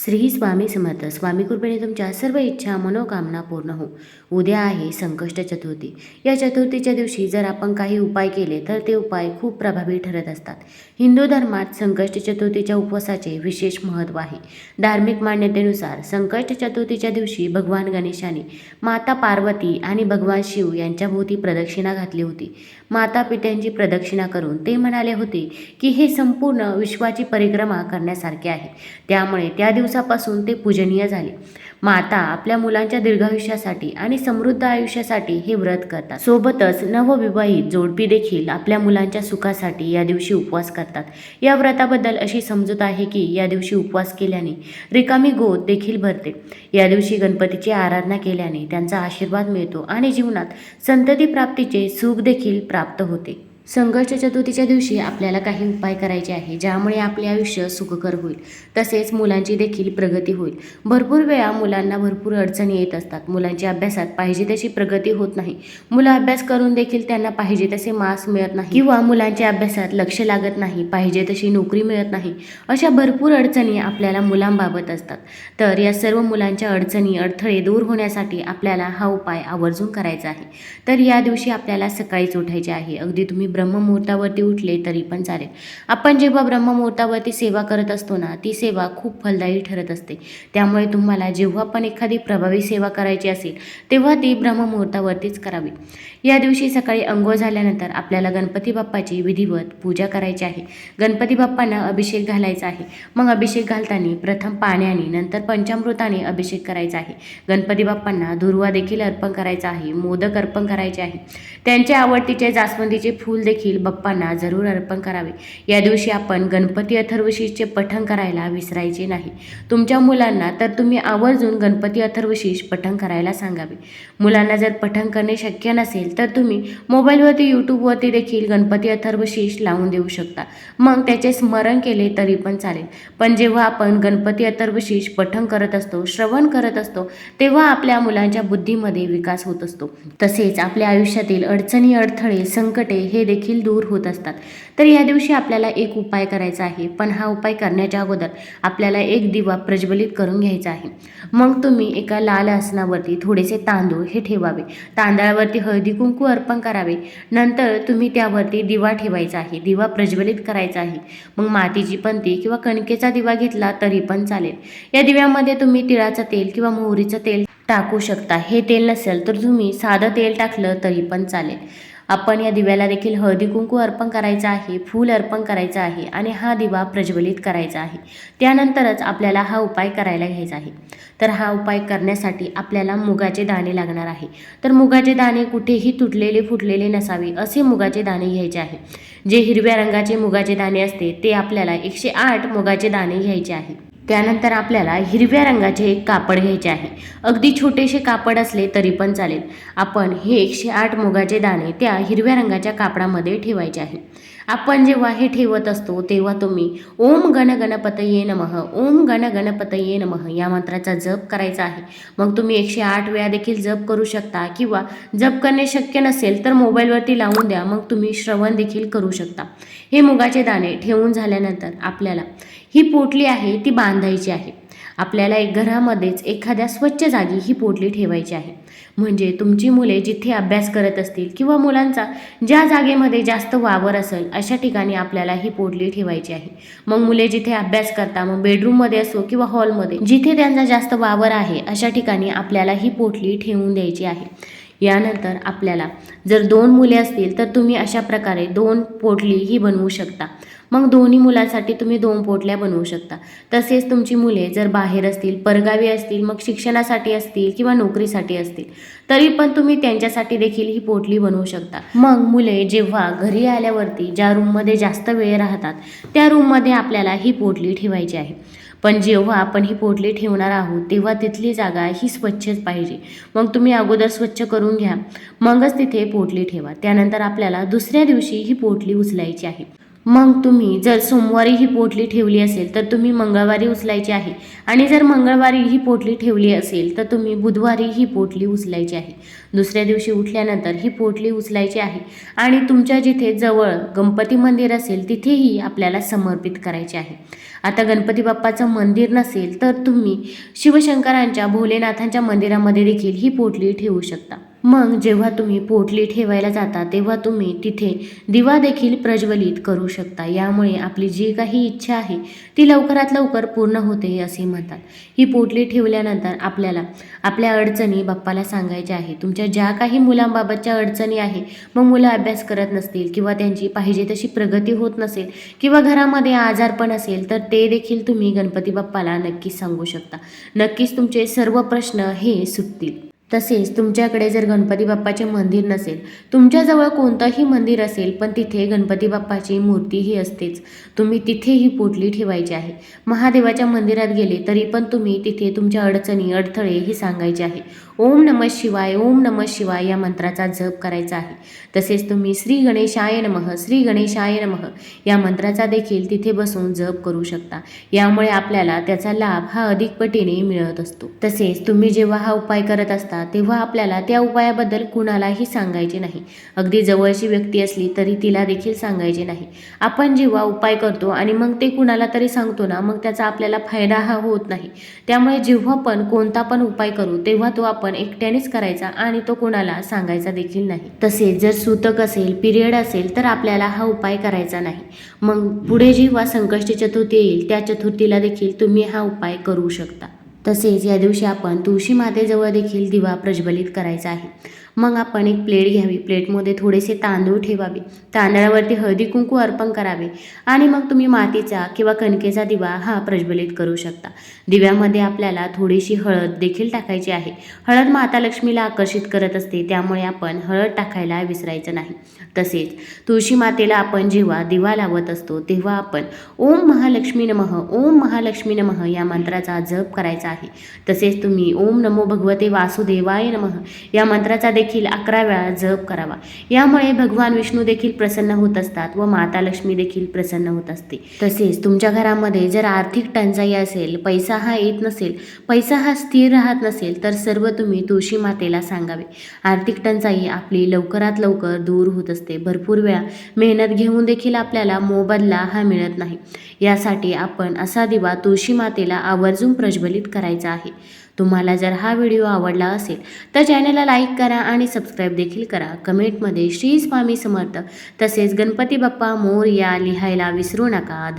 श्री स्वामी समर्थ. स्वामी कृपेने तुमच्या सर्व इच्छा मनोकामना पूर्ण हो उद्या आहे संकष्ट चतुर्थी. या चतुर्थीच्या दिवशी जर आपण काही उपाय केले तर ते उपाय खूप प्रभावी ठरत असतात. हिंदू धर्मात संकष्ट चतुर्थीच्या उपवासाचे विशेष महत्त्व आहे. धार्मिक मान्यतेनुसार संकष्ट चतुर्थीच्या दिवशी भगवान गणेशाने माता पार्वती आणि भगवान शिव यांच्या भोवती प्रदक्षिणा घातली होती. माता पित्यांची प्रदक्षिणा करून ते म्हणाले होते की हे संपूर्ण विश्वाची परिक्रमा करण्यासारखे आहे. त्यामुळे त्या दिवसापासून ते पूजनीय झाले. माता आपल्या मुलांच्या दीर्घायुष्यासाठी आणि समृद्ध आयुष्यासाठी हे व्रत करतात. सोबतच नवविवाहित जोडपी देखील आपल्या मुलांच्या सुखासाठी या दिवशी उपवास करतात. या व्रताबद्दल अशी समजूत आहे की या दिवशी उपवास केल्याने रिकामी गोद देखील भरते. या दिवशी गणपतीची आराधना केल्याने त्यांचा आशीर्वाद मिळतो आणि जीवनात संतती प्राप्तीचे सुख देखील प्राप्त होते. संघर्ष चतुर्थीच्या दिवशी आपल्याला काही उपाय करायचे आहे ज्यामुळे आपले आयुष्य सुखकर होईल. तसेच मुलांची देखील प्रगती होईल. भरपूर वेळा मुलांना भरपूर अडचणी येत असतात. मुलांची अभ्यासात पाहिजे तशी प्रगती होत नाही. मुलं अभ्यास करून देखील त्यांना पाहिजे तसे मार्क्स मिळत नाही. किंवा मुलांच्या अभ्यासात लक्ष लागत नाही पाहिजे तशी नोकरी मिळत नाही. अशा भरपूर अडचणी आपल्याला मुलांबाबत असतात. तर या सर्व मुलांच्या अडचणी अडथळे दूर होण्यासाठी आपल्याला हा उपाय आवर्जून करायचा आहे. तर या दिवशी आपल्याला सकाळीच उठायचे आहे. अगदी तुम्ही ब्रह्ममुहूर्तावरती उठले तरी पण चालेल. आपण जेव्हा ब्रह्ममुहूर्तावरती सेवा करत असतो ना ती सेवा खूप फलदायी ठरत असते. त्यामुळे तुम्हाला जेव्हा पण एखादी प्रभावी सेवा करायची असेल तेव्हा ती ब्रह्ममुहूर्तावरतीच करावी. या दिवशी सकाळी अंघोळ झाल्यानंतर आपल्याला गणपती बाप्पाची विधिवत पूजा करायची आहे. गणपती बाप्पांना अभिषेक घालायचा आहे. मग अभिषेक घालताना प्रथम पाण्याने नंतर पंचामृताने अभिषेक करायचा आहे. गणपती बाप्पांना दुर्वा देखील अर्पण करायचा आहे मोदक अर्पण करायचे आहे. त्यांच्या आवडतीचे जास्वंदीचे फूल देखील बाप्पांना जरूर अर्पण करावे. या दिवशी आपण गणपती अथर्वशीषचे पठण करायला विसरायचे नाही. तुमच्या मुलांना तर तुम्ही आवर्जून गणपती अथर्वशीष पठण करायला सांगावे. मुलांना जर पठण करणे शक्य नसेल तर तुम्ही मोबाईलवरती यूट्यूबवरती देखील गणपती अथर्वशीष लावून देऊ शकता. मग त्याचे स्मरण केले तरी पण चालेल. पण जेव्हा आपण गणपती अथर्वशीष पठण करत असतो श्रवण करत असतो तेव्हा आपल्या मुलांच्या बुद्धीमध्ये विकास होत असतो. तसेच आपल्या आयुष्यातील अडचणी अडथळे संकटे हे देखील दूर होत असतात. तर या दिवशी आपल्याला एक उपाय करायचा आहे. पण हा उपाय करण्याच्या अगोदर आपल्याला एक दिवा प्रज्वलित करून घ्यायचा आहे. मग तुम्ही एका लाल आसनावरती थोडेसे तांदूळ हे ठेवावे. तांदळावरती हळदी कुंकू अर्पण करावे. नंतर तुम्ही त्यावरती दिवा ठेवायचा आहे. दिवा प्रज्वलित करायचा आहे. मग मातीची पंती किंवा कणकेचा दिवा घेतला तरी पण चालेल. या दिव्यामध्ये तुम्ही तिळाचं तेल किंवा मोहरीचं तेल टाकू शकता. हे तेल नसेल तर तुम्ही साधं तेल टाकलं तरी पण चालेल. आपण या दिव्याला देखील हळदी कुंकू अर्पण करायचं आहे फूल अर्पण करायचं आहे आणि हा दिवा प्रज्वलित करायचा आहे. त्यानंतरच आपल्याला हा उपाय करायला घ्यायचा आहे. तर हा उपाय करण्यासाठी आपल्याला मुगाचे दाणे लागणार आहे. तर मुगाचे दाणे कुठेही तुटलेले फुटलेले नसावे असे मुगाचे दाणे घ्यायचे आहे. जे हिरव्या रंगाचे मुगाचे दाणे असते ते आपल्याला एकशे आठ मुगाचे दाणे घ्यायचे आहे. त्यानंतर आपल्याला हिरव्या रंगाचे एक कापड घ्यायचे आहे. अगदी छोटेसे कापड असले तरी पण चालेल. आपण हे एकशे आठ मुगाचे दाणे त्या हिरव्या रंगाच्या कापडामध्ये ठेवायचे आहे. आपण जेव्हा हे ठेवत असतो तेव्हा तुम्ही ओम गण गणपतये नमः ओम गण गणपतये नमः या मंत्राचा जप करायचा आहे. मग तुम्ही एकशे आठ वेळा देखील जप करू शकता किंवा जप करणे शक्य नसेल तर मोबाईलवरती लावून द्या मग तुम्ही श्रवण देखील करू शकता. हे मुगाचे दाणे ठेवून झाल्यानंतर आपल्याला ही पोटली आहे ती बांधायची आहे. आपल्याला एक घरामध्येच एखाद्या स्वच्छ जागी ही पोटली ठेवायची आहे. म्हणजे तुमची मुले जिथे अभ्यास करत असतील किंवा मुलांचा ज्या जागेमध्ये जास्त वावर असेल अशा ठिकाणी आपल्याला ही पोटली ठेवायची आहे. मग मुले जिथे अभ्यास करता मग बेडरूममध्ये असो किंवा हॉलमध्ये जिथे त्यांचा जास्त वावर आहे अशा ठिकाणी आपल्याला ही पोटली ठेवून द्यायची आहे. यानंतर आपल्याला जर दोन मुले असतील तर तुम्ही अशा प्रकारे दोन पोटली ही बनवू शकता. मग दोन्ही मुलांसाठी तुम्ही दोन पोटल्या बनवू शकता. तसेच तुमची मुले जर बाहेर असतील परगावी असतील मग शिक्षणासाठी असतील किंवा नोकरीसाठी असतील तरी पण तुम्ही त्यांच्यासाठी देखील ही पोटली बनवू शकता. मग मुले जेव्हा घरी आल्यावरती ज्या रूममध्ये जास्त वेळ राहतात त्या रूममध्ये आपल्याला ही पोटली ठेवायची आहे. पण जेव्हा आपण ही पोटली ठेवणार आहोत तेव्हा तिथली जागा ही स्वच्छच पाहिजे. मग तुम्ही अगोदर स्वच्छ करून घ्या. मगच तिथे पोटली ठेवा. त्यानंतर आपल्याला दुसऱ्या दिवशी ही पोटली उचलायची आहे. मग तुम्ही जर सोमवारी ही पोटली ठेवली असेल तर तुम्ही मंगळवारी उचलायची आहे. आणि जर मंगळवारी ही पोटली ठेवली असेल तर तुम्ही बुधवारी ही पोटली उचलायची आहे. दुसऱ्या दिवशी उठल्यानंतर ही पोटली उचलायची आहे. आणि तुमच्या जिथे जवळ गणपती मंदिर असेल तिथेही आपल्याला समर्पित करायचे आहे. आता गणपती बाप्पाचं मंदिर नसेल तर तुम्ही शिवशंकरांच्या भोलेनाथांच्या मंदिरामध्ये देखील ही पोटली ठेवू शकता. मग जेव्हा तुम्ही पोटली ठेवायला जाता तेव्हा तुम्ही तिथे दिवा देखील प्रज्वलित करू शकता. यामुळे आपली जी काही इच्छा आहे ती लवकरात लवकर पूर्ण होते असे म्हणतात. ही पोटली ठेवल्यानंतर आपल्याला आपल्या अडचणी बाप्पाला सांगायच्या आहे तुमच्या ज्या काही मुलांबाबतच्या अडचणी आहे मग मुलं अभ्यास करत नसतील किंवा त्यांची पाहिजे तशी प्रगती होत नसेल किंवा घरामध्ये आजारपण असेल तर ते देखील तुम्ही गणपती बाप्पाला नक्कीच सांगू शकता. नक्कीच तुमचे सर्व प्रश्न हे सुटतील. तसेच तुमच्याकडे जर गणपती बाप्पाचे मंदिर नसेल तुमच्याजवळ कोणतंही मंदिर असेल पण तिथे गणपती बाप्पाची मूर्तीही असतेच. तुम्ही तिथेही पोटली ठेवायची आहे. महादेवाच्या मंदिरात गेले तरी पण तुम्ही तिथे तुमच्या अडचणी अडथळे हे सांगायचे आहे. ओम नम शिवाय ओम नम शिवाय या मंत्राचा जप करायचा आहे. तसेच तुम्ही श्री गणेशाय नमः श्री गणेशाय नमः या मंत्राचा देखील तिथे बसून जप करू शकता. यामुळे आपल्याला त्याचा लाभ हा अधिक पटीने मिळत असतो. तसेच तुम्ही जेव्हा हा उपाय करत असता तेव्हा आपल्याला त्या उपायाबद्दल कुणालाही सांगायचे नाही. अगदी जवळची व्यक्ती असली तरी तिला देखील सांगायचे नाही. आपण जेव्हा उपाय करतो आणि मग ते कुणाला तरी सांगतो ना मग त्याचा आपल्याला फायदा हा होत नाही. त्यामुळे जेव्हा पण कोणता पण उपाय करू तेव्हा तो आपण एकट्यानेच करायचा आणि तो कुणाला सांगायचा देखील नाही. तसेच जर सूतक असेल पिरियड असेल तर आपल्याला हा उपाय करायचा नाही. मग पुढे जेव्हा संकष्टी चतुर्थी येईल त्या चतुर्थीला देखील तुम्ही हा उपाय करू शकता. तसेच या दिवशी आपण तुळशी मातेजवळ देखील दिवा प्रज्वलित करायचा आहे. मग आपण एक प्लेट घ्यावी. प्लेटमध्ये थोडेसे तांदूळ ठेवावे. तांदळावरती हळदी कुंकू अर्पण करावे. आणि मग तुम्ही मातीचा किंवा कणकेचा दिवा हा प्रज्वलित करू शकता. दिव्यामध्ये आपल्याला थोडीशी हळद देखील टाकायची आहे. हळद माता लक्ष्मीला आकर्षित करत असते त्यामुळे आपण हळद टाकायला विसरायचं नाही. तसेच तुळशी मातेला आपण जेव्हा दिवा लावत असतो तेव्हा आपण ओम महालक्ष्मी नमः ओम महालक्ष्मी नमः या मंत्राचा जप करायचा आहे. तसेच तुम्ही ओम नमो भगवते वासुदेवाय नमः. या मंत्राचा देखील अकरा वेळा जप करावा. यामुळे भगवान विष्णू देखील प्रसन्न होत असतात व माता लक्ष्मी देखील प्रसन्न होत असते. तसेच तुमच्या घरामध्ये जर आर्थिक टंचाई असेल पैसा हा येत नसेल पैसा हा स्थिर राहत नसेल तर सर्व तुम्ही तुळशी मातेला सांगावे. आर्थिक टंचाई आपली लवकरात लवकर दूर होत असते. भरपूर वेळा मेहनत घेऊन देखील आपल्याला मोबदला हा मिळत नाही. यासाठी आपण असा दिवा तुळशी मातेला आवर्जून प्रज्वलित करा. करायचा आहे. तुम्हाला जर हा व्हिडिओ आवडला असेल तर चॅनलला लाईक करा आणि सबस्क्राईब देखील करा. कमेंटमध्ये श्री स्वामी समर्थ तसेच गणपती बाप्पा मोर या लिहायला विसरू नका.